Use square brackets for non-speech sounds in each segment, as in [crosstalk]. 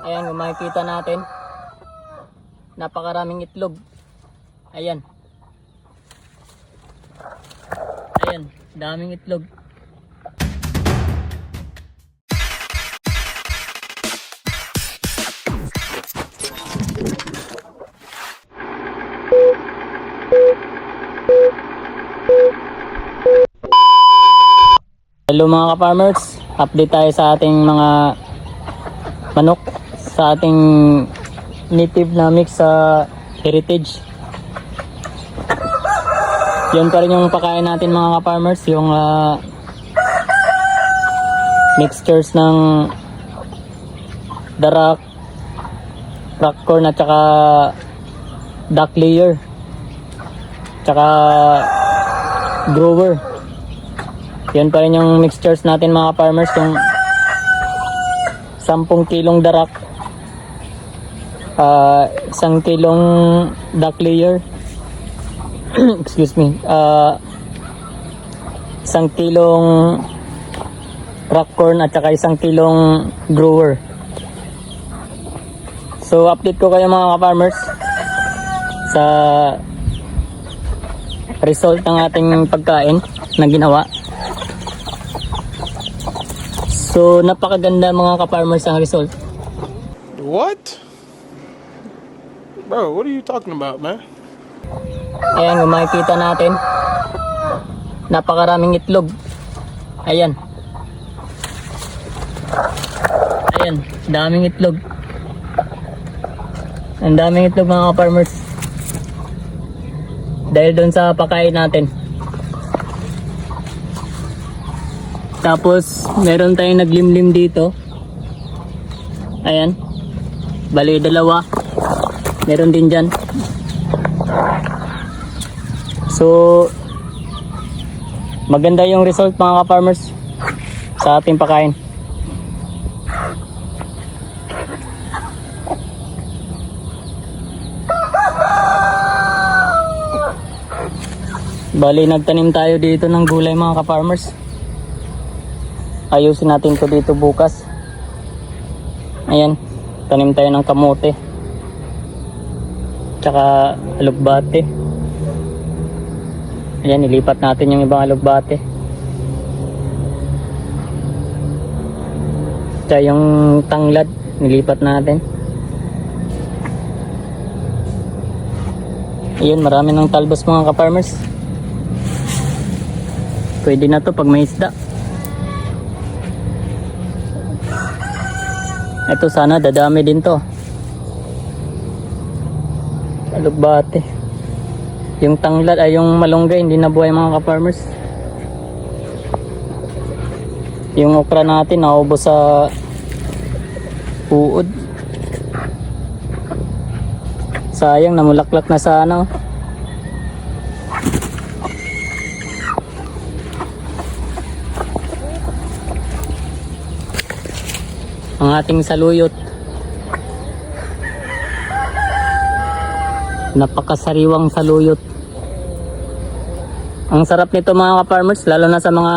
Ayan, kung makikita natin, napakaraming itlog. Ayan. Ayan, daming itlog. Hello mga ka-farmers, update tayo sa ating mga manok sa ating native na mix sa heritage. Yun pa rin yung pakain natin mga ka-farmers, yung ah, mixtures ng darak, rock corn at saka duck layer. Tsaka grower. Yan pa rin yung mixtures natin mga farmers yung 10 kilong darak ah isang kilong duck layer [clears throat] excuse me ah isang kilong rock corn at saka isang kilong grower so update ko kayo mga farmers sa result ng ating pagkain na ginawa So, napakaganda mga ka-farmers ang result. What? Bro, what are you talking about, man? Ayan, kung makikita natin, napakaraming itlog. Ayan. Ayan, daming itlog. Ang daming itlog mga ka-farmers. Dahil doon sa pakain natin. Tapos, meron tayong naglimlim dito. Ayan. Bali, dalawa. Meron din dyan. So, maganda yung result mga ka-farmers sa ating pakain. Bali, nagtanim tayo dito ng gulay mga ka-farmers. Ayusin natin to dito bukas. Ayan, tanim tayo ng kamote. Tsaka alugbate. Ayan, ilipat natin yung ibang alugbate. Tsaka yung tanglad, nilipat natin. Ayan, marami ng talbos mga ka-farmers. Pwede na to pag may isda. Ito sana dadami din to. Alugbate. Yung tanglad ay yung malunggay hindi nabuhay mga ka-farmers. Yung okra natin naubos sa uod. Sayang namulaklak na sa ano. Ang ating saluyot. Napakasariwang saluyot. Ang sarap nito mga ka-farmers, lalo na sa mga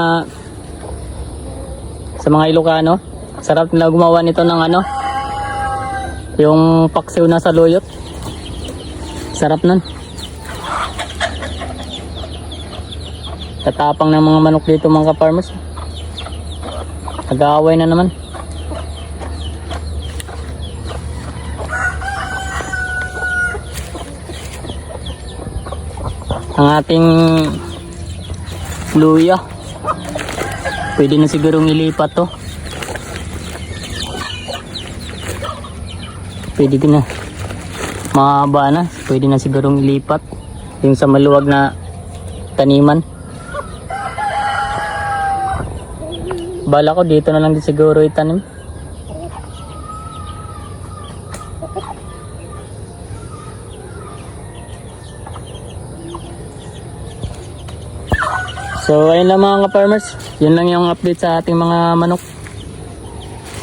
sa mga Ilocano. Sarap nila gumawa nito ng ano, yung paksiw na saluyot. Sarap nun. Tatapang ng mga manok dito mga ka-farmers. Nag-aaway na naman. Ang ating luya. Pwede na sigurong ilipat to. Pwede na. Mahaba na. Pwede na sigurong ilipat. Yung sa maluwag na taniman. Bala ko dito na lang din siguro itanim So ayun lang mga ka-farmers, yun lang yung update sa ating mga manok.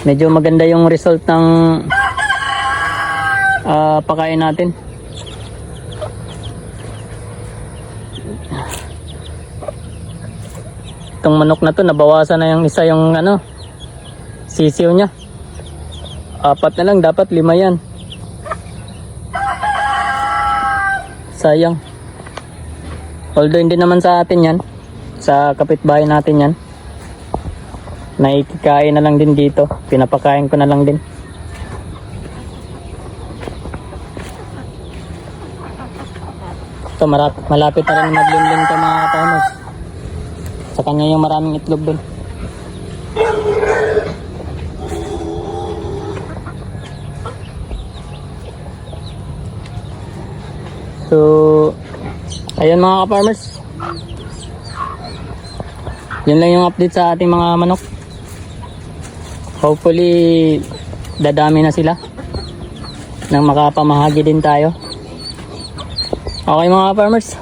Medyo maganda yung result ng ah, pakain natin. Itong manok na to, nabawasan na yung isa yung ano, sisiw niya. Apat na lang, dapat lima yan. Sayang. Although hindi naman sa atin yan. Sa kapitbahay natin yan. Naikikain na lang din dito. Pinapakain ko na lang din. Ito, marap, malapit na rin maglinlin to mga farmers. Sa kanya yung maraming itlog doon. So, ayun mga ka-farmers. Yun lang yung update sa ating mga manok. Hopefully, dadami na sila. Nang makapamahagi din tayo. Okay mga farmers,